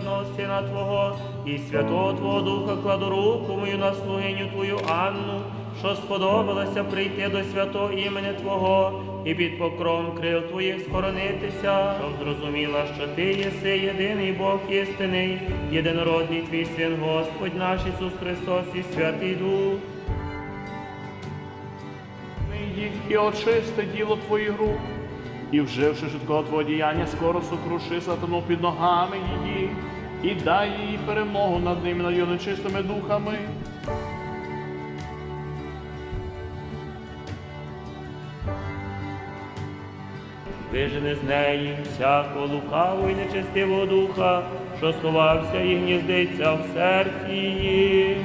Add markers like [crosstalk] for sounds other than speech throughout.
єдинородного Сина Твого і Святого Твого Духа кладу руку мою на слугиню Твою Анну, що сподобалося прийти до святого імені Твого і під покром крил Твоїх схоронитися, щоб зрозуміла, що Ти єси єдиний Бог істинний, єдинородний Твій Син, Господь наш Ісус Христос і Святий Дух. їх і очисти діло твоїх рук, і вживши швидкого твого діяння, скоро сокруши сатану під ногами її, і дай їй перемогу над ними, над нечистими духами. Вижени з неї всякого лукавого і нечестивого духа, що сховався і гніздиться в серці її.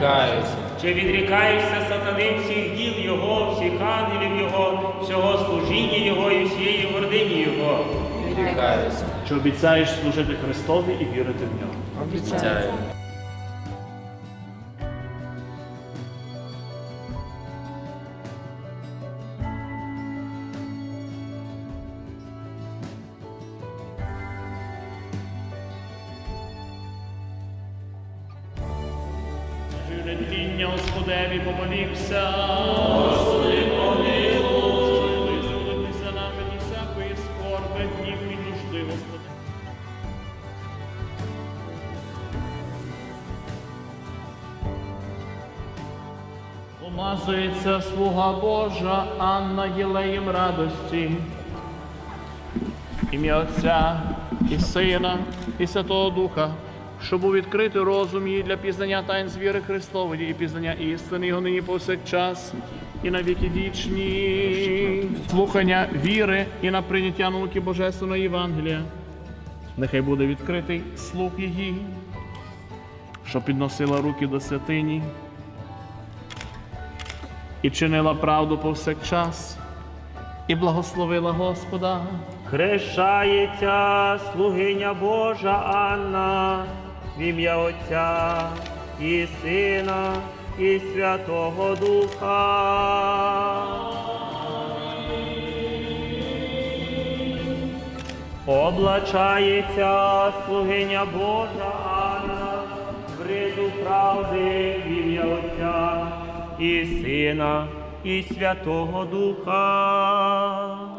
Відрікаюся. Чи відрікаєшся сатани всіх діл Його, всіх ангелів Його, всього служіння Його і всієї гордині Його. Відрікаюся. Чи обіцяєш служити Христові і вірити в нього? Обіцяю. Жиретління Господеві помолівся. Господи, помилуй. Визволити за нами від всякої скорби, днів і нужди, Господи. Помазується слуга Божа Анна Єлеєм радості. Ім'я Отця і Сина, і Святого Духа, щоб був відкритий розум її для пізнання тайн з віри Христової і пізнання істини його нині повсякчас і на віки вічні. Слухання віри і на прийняття науки Божественної Євангелія. Нехай буде відкритий слух її, що підносила руки до святині і чинила правду повсякчас, і благословила Господа. Хрещається слугиня Божа Анна в ім'я Отця і Сина і Святого Духа. Облачається слугиня Божа Анна в риду правди в ім'я Отця і Сина і Святого Духа.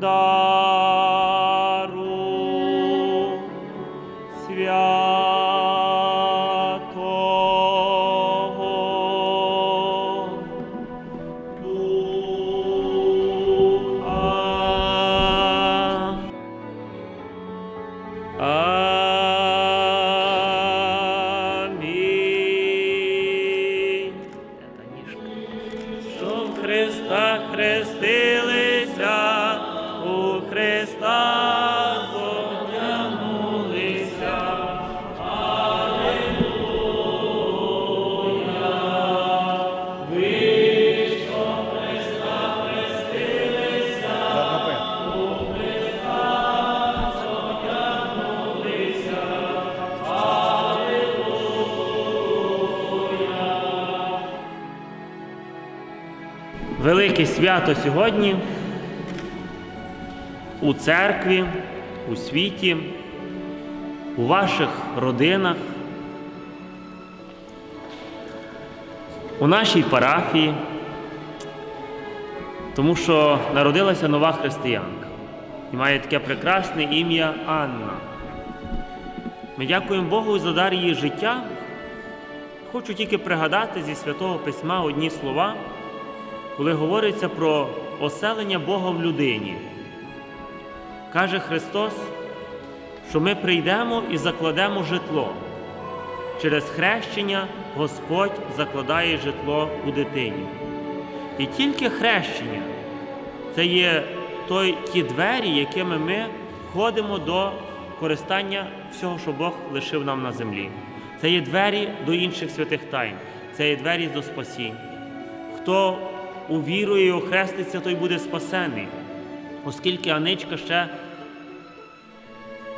Dar Велике свято сьогодні у церкві, у світі, у ваших родинах. у нашій парафії, тому що народилася нова християнка і має таке прекрасне ім'я Анна. Ми дякуємо Богу за дар її життя. Хочу тільки пригадати зі Святого Письма одні слова, коли говориться про оселення Бога в людині. Каже Христос, що ми прийдемо і закладемо житло. Через хрещення Господь закладає житло у дитині. І тільки хрещення це є той, ті двері, якими ми входимо до користання всього, що Бог лишив нам на землі. Це є двері до інших святих тайн, це є двері до спасіння. Хто увірує і охреститься, той буде спасений, оскільки Аничка ще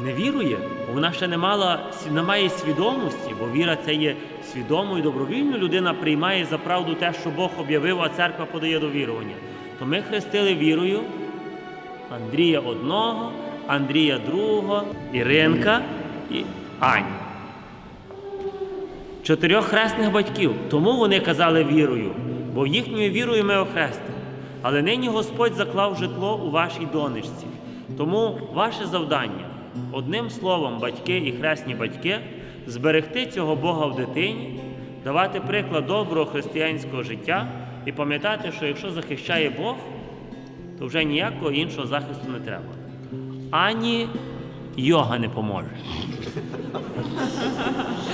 не вірує, бо вона ще не мала не має свідомості, бо віра це є свідомою, добровільною. Людина приймає за правду те, що Бог об'явив, а церква подає до вірування. То ми хрестили вірою Андрія одного, Андрія другого, Іринка і Аню. Чотирьох хресних батьків. Тому вони казали вірою, бо їхньою вірою ми охрестили. Але нині Господь заклав житло у вашій донечці. Тому ваше завдання одним словом, батьки і хресні батьки, зберегти цього Бога в дитині, давати приклад доброго християнського життя і пам'ятати, що якщо захищає Бог, то вже ніякого іншого захисту не треба. Ані йога не поможе.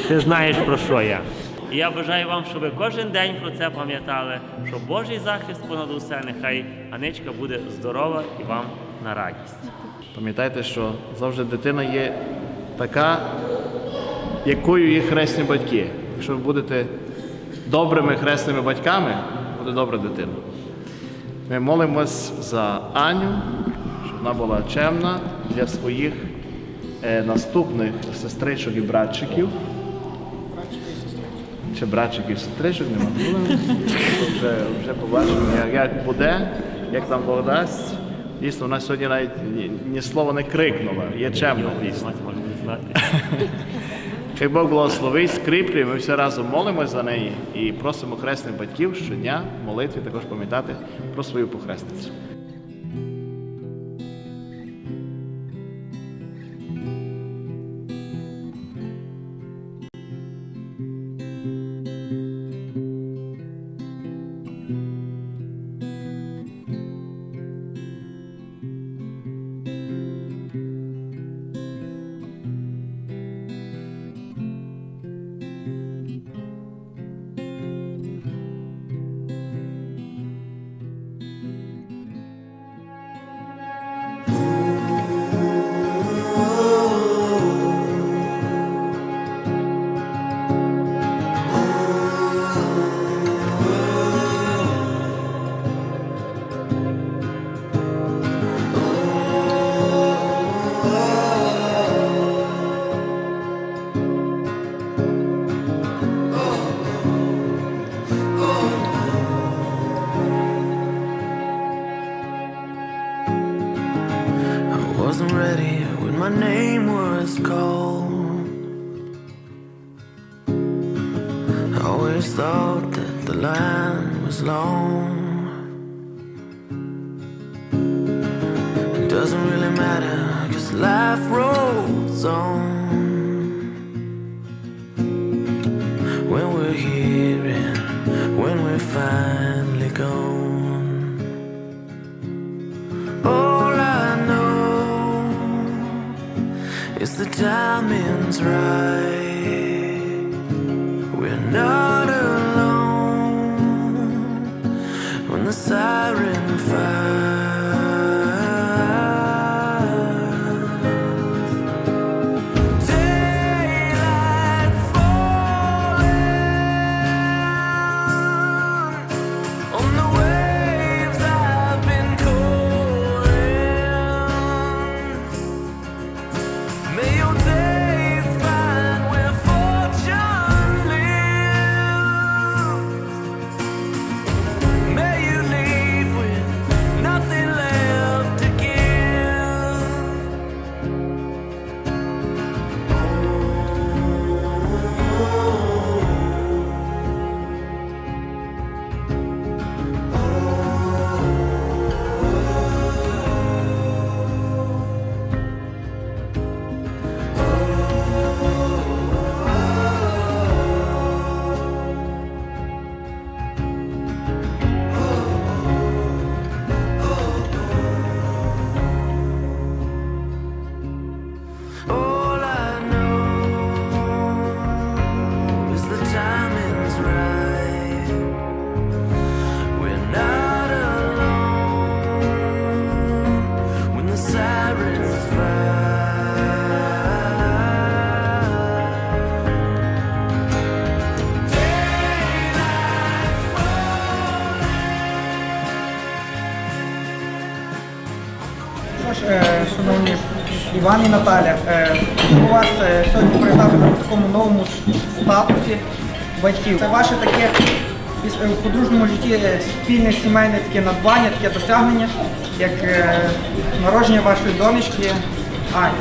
Ти знаєш про що я. І я бажаю вам, щоб ви кожен день про це пам'ятали, що Божий захист понад усе, нехай Аничка буде здорова і вам на радість. Пам'ятайте, що завжди дитина є така, якою є хресні батьки. Якщо ви будете добрими хресними батьками, буде добра дитина. Ми молимось за Аню, щоб вона була чемна для своїх е, наступних сестричок і братчиків. Чи і сестричок нема? Ну, вже, вже побачимо, як, буде, як там Бог дасть. Дійсно, вона сьогодні навіть ні, слова не крикнула, є чемна дійсно. Хай Бог благословить, скріплює, ми всі разом молимось за неї і просимо хресних батьків щодня молитві також пам'ятати про свою похресницю. The timing's right. We're not Іван і Наталя. Е, Ми вас е, сьогодні привітати на такому новому статусі батьків. Це ваше таке е, в подружньому житті спільне сімейне таке надбання, таке досягнення, як народження вашої донечки Ані.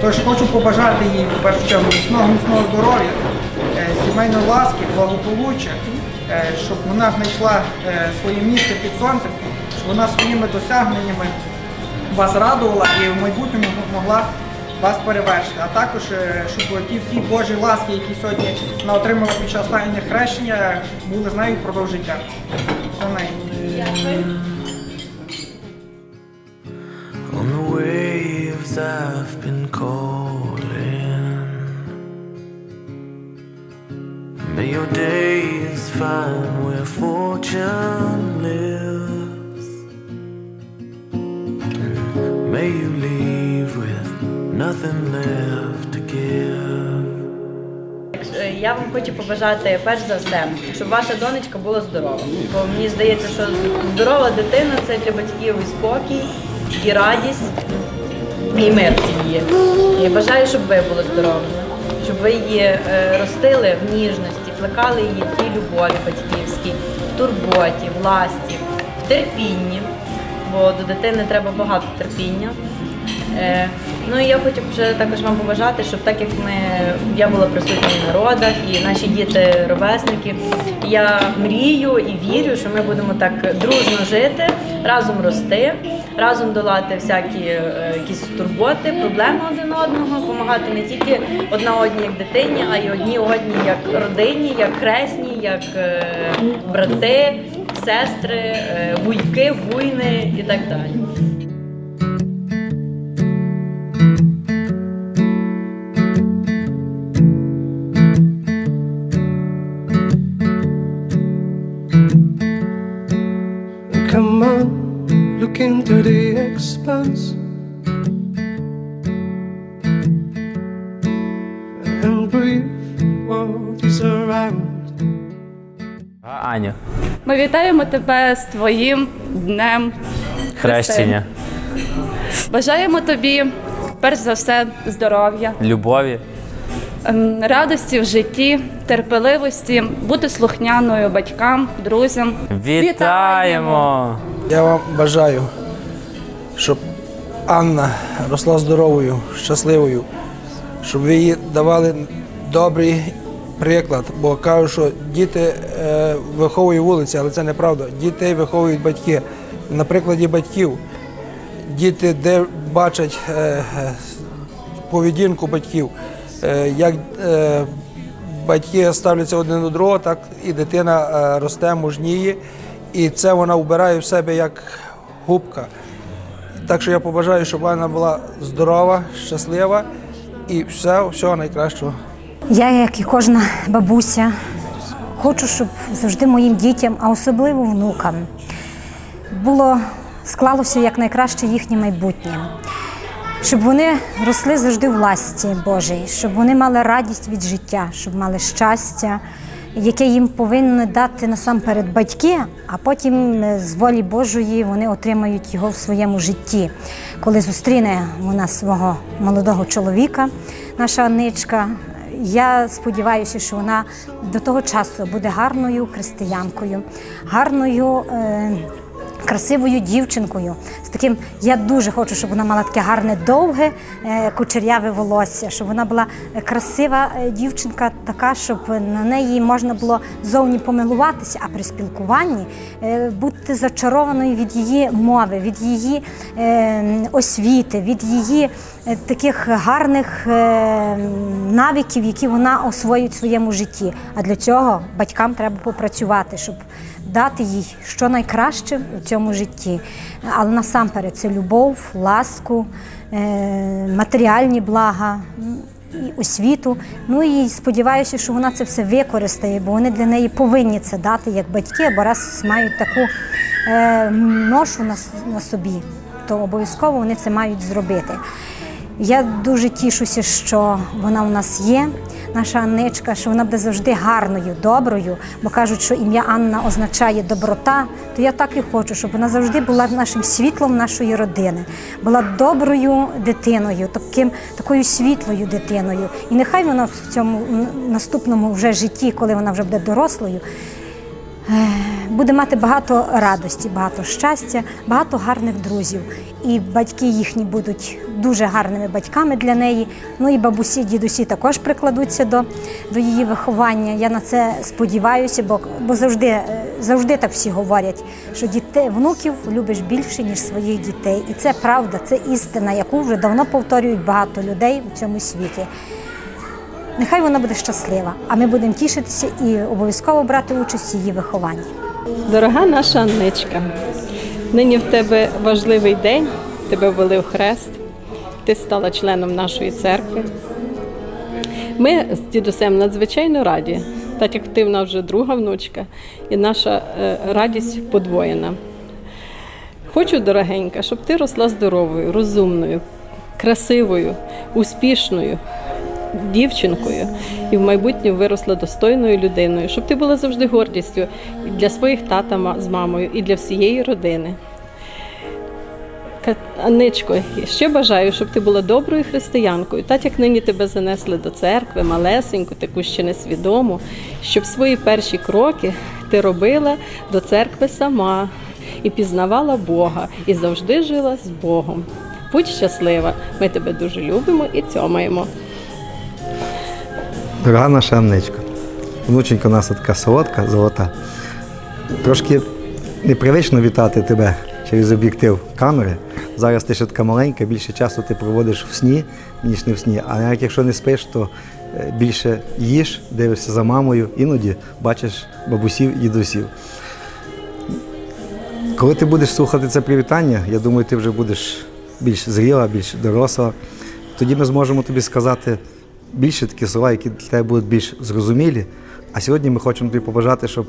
Тож хочу побажати їй в першу чергу міцного міцного здоров'я, сімейної ласки, благополуччя, щоб вона знайшла своє місце під сонцем, щоб вона своїми досягненнями вас радувала і в майбутньому могла вас перевершити. А також, е, щоб ті всі Божі ласки, які сьогодні вона отримала під час таїння хрещення, були з нею впродовж життя. Все неї. On the waves I've been calling. May your days find where fortune lives. May you leave with nothing left to give. Е, Я вам хочу побажати перш за все, щоб ваша донечка була здорова. Бо мені здається, що здорова дитина це для батьків і спокій, і радість, і мир сім'ї. І бажаю, щоб ви були здорові, щоб ви її е, ростили в ніжності, плекали її в тій любові батьківській, в турботі, в ласті, в терпінні, бо до дитини треба багато терпіння. Е, Ну і я хочу вже також вам побажати, щоб так як ми я була присутня на родах, і наші діти ровесники. Я мрію і вірю, що ми будемо так дружно жити, разом рости, разом долати всякі е, якісь турботи, проблеми один одного, допомагати не тільки одна одній як дитині, а й одній одній як родині, як хресні, як е, брати, сестри, е, вуйки, вуйни і так далі. Ми вітаємо тебе з твоїм днем хрещення, Бажаємо тобі, перш за все, здоров'я, любові. ем, радості в житті, терпеливості, бути слухняною батькам, друзям. Вітаємо! Я вам бажаю, щоб Анна росла здоровою, щасливою, щоб ви їй давали добрий приклад, бо кажуть, що діти е, виховують вулиці, але це неправда. Дітей виховують батьки. На прикладі батьків діти де бачать е, е, поведінку батьків, як батьки ставляться один до другого, так і дитина росте, мужніє, і це вона вбирає в себе як губка. Так що я побажаю, щоб вона була здорова, щаслива і все, всього найкращого. Я, як і кожна бабуся, хочу, щоб завжди моїм дітям, а особливо внукам, було склалося як найкраще їхнє майбутнє. Щоб вони росли завжди в ласті Божій, щоб вони мали радість від життя, щоб мали щастя, яке їм повинні дати насамперед батьки, а потім з волі Божої вони отримають його в своєму житті. Коли зустріне вона свого молодого чоловіка, наша Анничка, я сподіваюся, що вона до того часу буде гарною християнкою, гарною. Е- красивою дівчинкою. З таким я дуже хочу, щоб вона мала таке гарне, довге, е, кучеряве волосся, щоб вона була е, красива е, дівчинка, така, щоб на неї можна було зовні помилуватися, а при спілкуванні бути зачарованою від її мови, від її освіти, від її таких гарних навиків, які вона освоїть в своєму житті. А для цього батькам треба попрацювати, щоб дати їй що найкраще у цьому житті. Але насамперед це любов, ласку, е, матеріальні блага. І освіту. Ну і сподіваюся, що вона це все використає, бо вони для неї повинні це дати як батьки, бо раз мають таку е, ношу на, на собі, то обов'язково вони це мають зробити. Я дуже тішуся, що вона у нас є. Наша Анничка, що вона буде завжди гарною, доброю, бо кажуть, що ім'я Анна означає доброта, то я так і хочу, щоб вона завжди була нашим світлом нашої родини, була доброю дитиною, таким, такою світлою дитиною. І нехай вона в цьому наступному вже житті, коли вона вже буде дорослою, буде мати багато радості, багато щастя, багато гарних друзів. І батьки їхні будуть дуже гарними батьками для неї. Ну і бабусі, дідусі також прикладуться до, до її виховання. Я на це сподіваюся, бо, бо завжди, е, завжди так всі говорять, що дітей, внуків любиш більше, ніж своїх дітей. І це правда, це істина, яку вже давно повторюють багато людей у цьому світі. Нехай вона буде щаслива, а ми будемо тішитися і обов'язково брати участь в її вихованні. Дорога наша Анничка, нині в тебе важливий день, тебе ввели в хрест, ти стала членом нашої церкви. Ми з дідусем надзвичайно раді, так як ти в нас вже друга внучка, і наша е, радість подвоєна. Хочу, дорогенька, щоб ти росла здоровою, розумною, красивою, успішною дівчинкою і в майбутньому виросла достойною людиною, щоб ти була завжди гордістю для своїх тата з мамою і для всієї родини. Анничко, ще бажаю, щоб ти була доброю християнкою, так як нині тебе занесли до церкви, малесеньку, таку ще несвідому, щоб свої перші кроки ти робила до церкви сама і пізнавала Бога, і завжди жила з Богом. Будь щаслива, ми тебе дуже любимо і цьомаємо. Дорога наша Анничко, внученька у нас така солодка, золота. Трошки непривично вітати тебе через об'єктив камери. Зараз ти ще така маленька, більше часу ти проводиш в сні, ніж не в сні. А навіть якщо не спиш, то е, більше їж, дивишся за мамою, іноді бачиш бабусів і дідусів. Коли ти будеш слухати це привітання, я думаю, ти вже будеш більш зріла, більш доросла. Тоді ми зможемо тобі сказати більше такі слова, які для тебе будуть більш зрозумілі. А сьогодні ми хочемо тобі побажати, щоб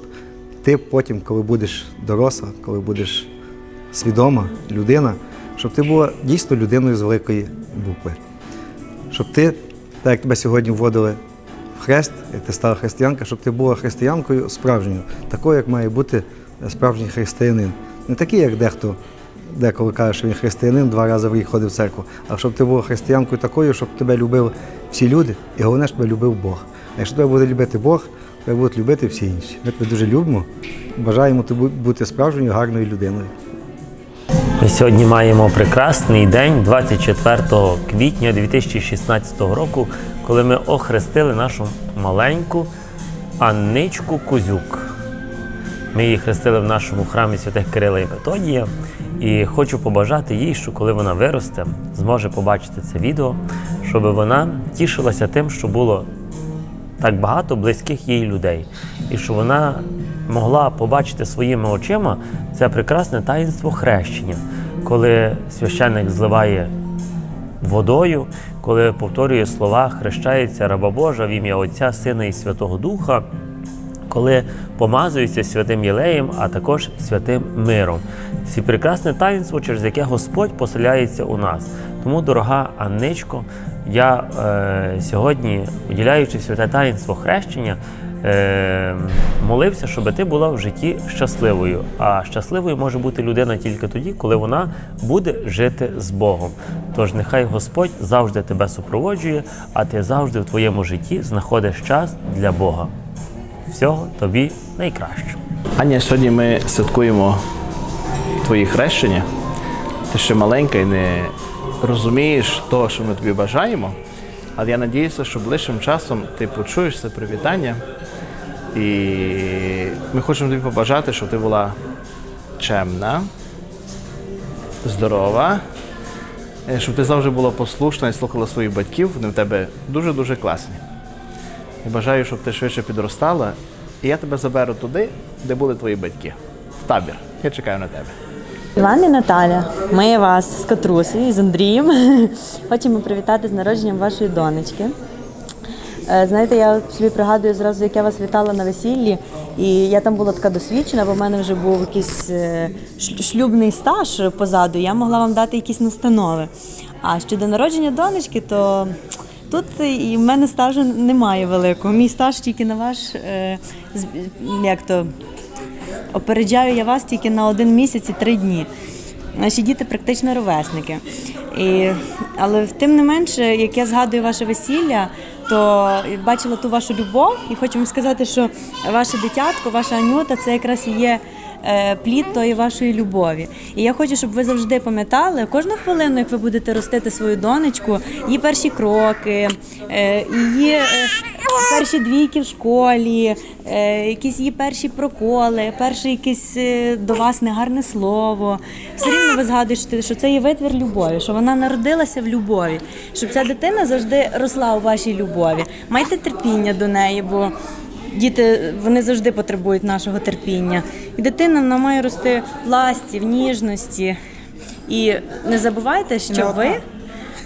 ти потім, коли будеш доросла, коли будеш свідома людина, щоб ти була дійсно людиною з великої букви. Щоб ти, так як тебе сьогодні вводили в хрест, як ти стала християнка, щоб ти була християнкою справжньою, такою, як має бути справжній християнин. Не такий, як дехто деколи каже, що він християнин, два рази в рік ходив в церкву, а щоб ти була християнкою такою, щоб тебе любили всі люди, і головне, щоб тебе любив Бог. А якщо тебе буде любити Бог, тебе будуть любити всі інші. Ми тебе дуже любимо, бажаємо тобі бути справжньою гарною людиною. Ми сьогодні маємо прекрасний день, 24 квітня 2016 року, коли ми охрестили нашу маленьку Анничку Кузюк. Ми її хрестили в нашому храмі святих Кирила і Методія. І хочу побажати їй, що коли вона виросте, зможе побачити це відео, щоб вона тішилася тим, що було так багато близьких їй людей, і що вона могла побачити своїми очима це прекрасне таїнство хрещення, коли священник зливає водою, коли повторює слова хрещається раба Божа в ім'я Отця, Сина і Святого Духа, коли помазується святим Єлеєм, а також святим миром. Ці прекрасне таїнство, через яке Господь поселяється у нас. Тому, дорога Анничко, я е, сьогодні, уділяючи святе таїнство хрещення, е, молився, щоб ти була в житті щасливою. А щасливою може бути людина тільки тоді, коли вона буде жити з Богом. Тож нехай Господь завжди тебе супроводжує, а ти завжди в твоєму житті знаходиш час для Бога. Всього тобі найкращого. Аня, сьогодні ми святкуємо твої хрещення. Ти ще маленька і не розумієш того, що ми тобі бажаємо. Але я надіюся, що ближчим часом ти почуєш це привітання. І ми хочемо тобі побажати, щоб ти була чемна, здорова, е, щоб ти завжди була послушна і слухала своїх батьків. Вони в тебе дуже-дуже класні. І бажаю, щоб ти швидше підростала. І я тебе заберу туди, де були твої батьки. В табір. Я чекаю на тебе. Іван і Наталя, ми вас з Катрусею, з Андрієм. [laughs] Хочемо привітати з народженням вашої донечки. Е, Знаєте, я собі пригадую зразу, як я вас вітала на весіллі, і я там була така досвідчена, бо в мене вже був якийсь е, шлюбний стаж позаду, я могла вам дати якісь настанови. А щодо народження донечки, то тут і в мене стажу немає великого. Мій стаж тільки на ваш, е, як то, опереджаю я вас тільки на один місяць і три дні. Наші діти практично ровесники. І, але тим не менше, як я згадую ваше весілля, то бачила ту вашу любов, і хочу вам сказати, що ваше дитятко, ваша Анюта, це якраз і є плід тої вашої любові. І я хочу, щоб ви завжди пам'ятали кожну хвилину, як ви будете ростити свою донечку, її перші кроки, е, її е, перші двійки в школі, е, якісь її перші проколи, перше якесь е, до вас негарне слово. Все рівно ви згадуєте, що це є витвір любові, що вона народилася в любові, щоб ця дитина завжди росла у вашій любові. Майте терпіння до неї, бо діти вони завжди потребують нашого терпіння. І дитина вона має рости в ласті, в ніжності. І не забувайте, що ви.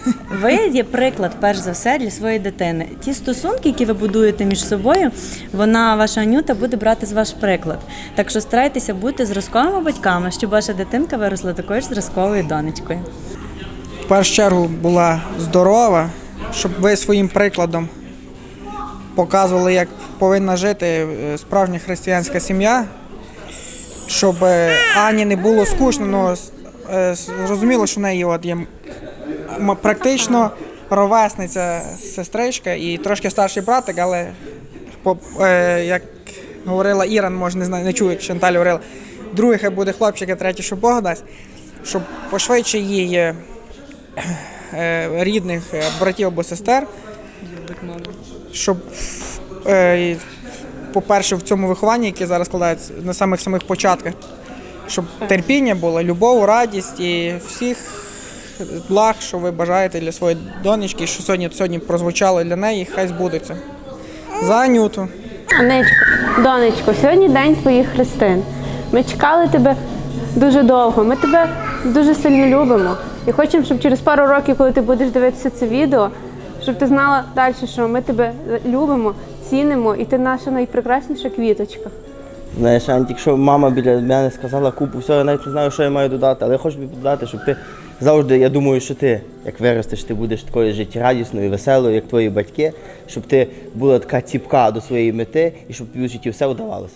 [laughs] Ви є приклад, перш за все, для своєї дитини. Ті стосунки, які ви будуєте між собою, вона, ваша Анюта, буде брати з ваш приклад. Так що старайтеся бути зразковими батьками, щоб ваша дитинка виросла такою ж зразковою донечкою. в першу чергу була здорова, щоб ви своїм прикладом показували, як повинна жити е, справжня християнська сім'я, щоб е, Ані не було скучно, ну, с- е, зрозуміло, що в неї от є практично ровесниця сестричка і трошки старший братик, але е, як говорила Іра, може не знаю, не чую, як Шанталь говорила, другий буде хлопчик, а третій, що Бог дасть, щоб пошвидше її рідних братів або сестер, щоб, е, по-перше, в цьому вихованні, яке зараз складається на самих самих початках, щоб терпіння було, любов, радість і всіх благ, що ви бажаєте для своєї донечки, що сьогодні сьогодні прозвучало для неї, хай збудеться. За Анюту. Анечко, донечко, сьогодні день твоїх хрестин. Ми чекали тебе дуже довго. Ми тебе дуже сильно любимо. І хочемо, щоб через пару років, коли ти будеш дивитися це відео, щоб ти знала далі, що ми тебе любимо, цінимо, і ти наша найпрекрасніша квіточка. Знаєш, Антік, якщо мама біля мене сказала купу всього, я навіть не знаю, що я маю додати, але я хочу додати, щоб ти завжди, я думаю, що ти, як виростеш, ти будеш такою життєрадісною, веселою, як твої батьки, щоб ти була така ціпка до своєї мети і щоб в житті все вдавалося.